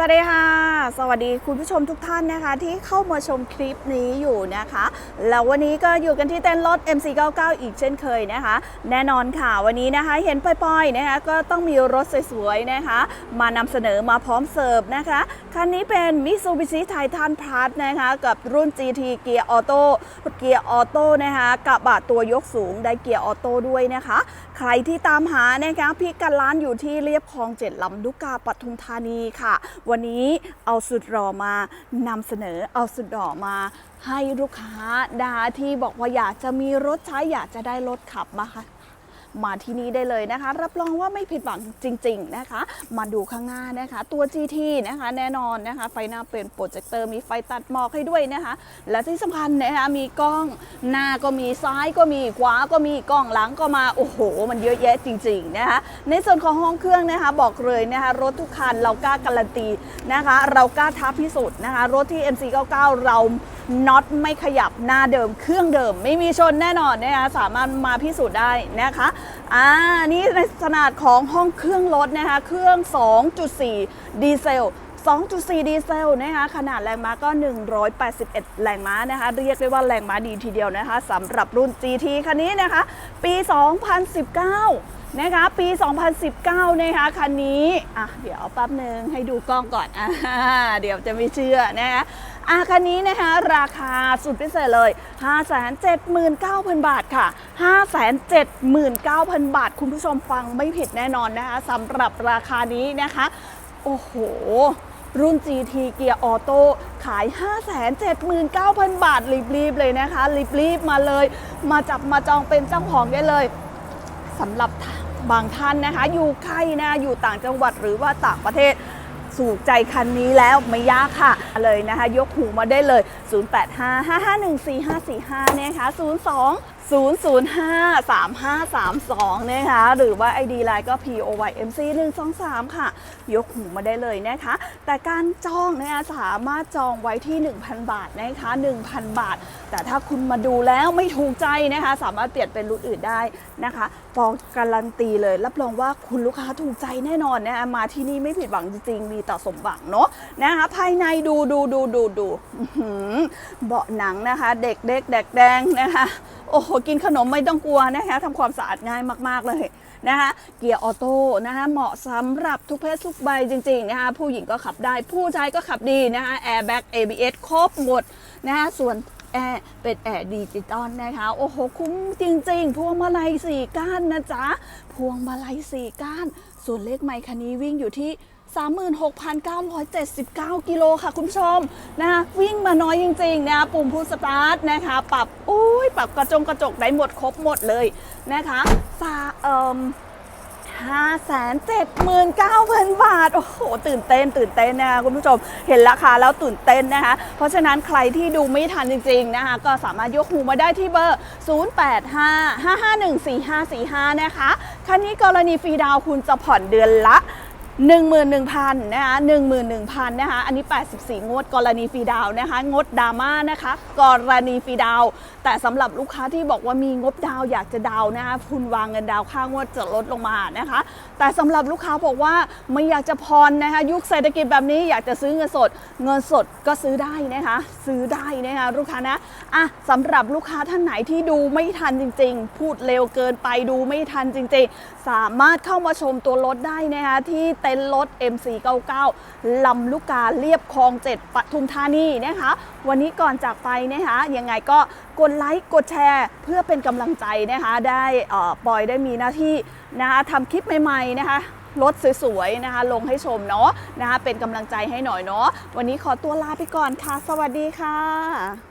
สวัสดีค่ะ สวัสดีคุณผู้ชมทุกท่านนะคะ ที่เข้ามาชมคลิปนี้อยู่นะคะ แล้ววันนี้ก็อยู่กันที่เต้นรถ MC99 อีกเช่นเคยนะคะ แน่นอนค่ะวันนี้นะคะเห็นปล่อยๆนะคะก็ต้องมีรถสวยๆนะคะ มานำเสนอมาพร้อมเสิร์ฟนะคะคันนี้เป็น Mitsubishi Titan Plus นะคะกับรุ่น GT เกียร์ออโต้เกียร์ออโต้นะคะกับบะตัวยกสูงได้เกียร์ออโต้ด้วยนะคะ ใครที่ตามหานะคะพี่กันร้านอยู่ที่เรียบคลองเจ็ดลำลูกกาปทุมธานีค่ะวันนี้เอาสุดหรอมานำเสนอเอาสุดหรอมาให้ลูกค้าดาที่บอกว่าอยากจะมีรถใช้อยากจะได้รถขับมาค่ะ มาที่นี่ได้เลยนะคะ รับรองว่าไม่ผิดหวังจริง ๆนะคะ มาดูข้างหน้านะคะ ตัว GT นะคะแน่นอนนะคะ ไฟหน้าเป็นโปรเจคเตอร์มีไฟตัดหมอกให้ด้วยนะคะ และที่สำคัญนะคะมีกล้องหน้าก็มีซ้ายก็มีขวาก็มีกล้องหลังก็มาโอ้โห มันเยอะแยะจริง ๆนะคะ ในส่วนของห้องเครื่องนะคะ บอกเลยนะคะรถทุกคันเรากล้าการันตีนะคะ เรากล้าท้าพิสูจน์นะคะ รถที่ MC99 เรา น็อตไม่ขยับหน้าเดิมเครื่องเดิม ไม่มีชนแน่นอนนะคะสามารถมาพิสูจน์ได้นะคะอ่านี่ในขนาดของห้องเครื่องรถนะคะเครื่อง 2.4 ดีเซล2.4 ดีเซลนะคะขนาดแรงม้าก็ 181 แรงม้านะคะเรียกได้ว่าแรงม้าดีทีเดียวนะคะสำหรับรุ่น GT คันนี้นะคะ ปี 2019 นะคะปี 2019 นะคะคันนี้อะเดี๋ยวแป๊บหนึ่งให้ดูกล้องก่อนอ่าเดี๋ยวจะไม่เชื่อนะคะอะคันนี้นะคะราคาสุดพิเศษเลย 579,000 บาทค่ะ 579,000 บาท คุณผู้ชมฟังไม่ผิดแน่นอนนะคะสำหรับราคานี้นะคะ โอ้โหรุ่น GT เกียร์ออโต้ขาย 579,000 บาท รีบๆ เลยนะคะ รีบๆ มาเลย มาจับมาจองเป็นเจ้าของได้เลยสำหรับ บางท่านนะคะ อยู่ใกล้นะอยู่ต่างจังหวัดหรือว่าต่างประเทศสู่ใจคันนี้แล้วไม่ยากค่ะเลยนะคะ ยกหูมาได้เลย 0855514545 นะคะ 02 005 3532 นะคะ หรือว่า ID Line ก็ POYMC 123 ค่ะ ยกหูมาได้เลยนะคะ แต่การจองเนะคะสามารถจองไว้ที่ 1,000 บาทนะคะ 1,000 บาท แต่ถ้าคุณมาดูแล้วไม่ถูกใจนะคะ สามารถเปลี่ยนเป็นรุ่นอื่นได้นะคะปองการันตีเลย รับรองว่าคุณลูกค้าถูกใจแน่นอนนะคะมาที่นี่ไม่ผิดหวังจริงๆ มีแต่สมหวังเนาะนะคะ ภายในดูดูดูดูดูเบาะหนังนะคะ เด็กเด็กแดกแดงนะคะ โอ้โหกินขนมไม่ต้องกลัวนะคะทำความสะอาดง่ายมากๆเลยนะคะเกียร์ออโต้นะคะเหมาะสำหรับทุกเพศทุกใบจริงๆนะคะผู้หญิงก็ขับได้ผู้ชายก็ขับดีนะคะแอร์แบ็ก ABS ครบหมดนะคะส่วน แอร์เป็นแอร์ดิจิตอลนะคะ โอ้โห คุ้มจริง ๆ พวงมาลัยสี่ก้านนะจ๊ะ พวงมาลัยสี่ก้าน ส่วนเลขไมค์คันนี้วิ่งอยู่ที่36,979 กิโลค่ะคุณผู้ชมนะคะวิ่งมาน้อยจริงๆนะคะปุ่มพูสตาร์ทนะคะ ปรับอุ้ย ปรับกระจงกระจกได้หมดครบหมดเลยนะคะซาเอ่ม 579,000 บาท โอ้โห ตื่นเต้น ตื่นเต้นนะคะคุณผู้ชม เห็นราคาแล้วตื่นเต้นนะคะ เพราะฉะนั้นใครที่ดูไม่ทันจริงๆนะคะ ก็สามารถยกหูมาได้ที่เบอร์ 0855514545 นะคะ คันนี้กรณีฟรีดาวคุณจะผ่อนเดือนละ 11,000นะคะ11,000นะคะอันนี้ 84 งวดกรณีฟรีดาวนะคะงดดราม่านะคะกรณีฟรีดาว แต่สำหรับลูกค้าที่บอกว่ามีงบดาวอยากจะดาวนะคะคุณวางเงินดาวค่างวดจะลดลงมานะคะ แต่สำหรับลูกค้าบอกว่าไม่อยากจะพรนะคะยุคเศรษฐกิจแบบนี้อยากจะซื้อเงินสด เงินสดก็ซื้อได้นะคะซื้อได้นะคะลูกค้านะอะสำหรับลูกค้าท่านไหนที่ดูไม่ทันจริง ๆ พูดเร็วเกินไปดูไม่ทันจริง ๆ สามารถเข้ามาชมตัวรถได้นะคะที่เต็นท์รถ MC99 ลำลูกกาเรียบคลองเจ็ดปทุมธานีนะคะ วันนี้ก่อนจากไปนะคะยังไงก็กดไลค์กดแชร์ เพื่อเป็นกำลังใจนะคะได้เอ่อปอยได้มีหน้าที่นะคะทำคลิปใหม่ๆนะคะรถสวยๆนะคะ ลงให้ชมเนาะนะคะเป็นกำลังใจให้หน่อยเนาะวันนี้ขอตัวลาไปก่อนค่ะ สวัสดีค่ะ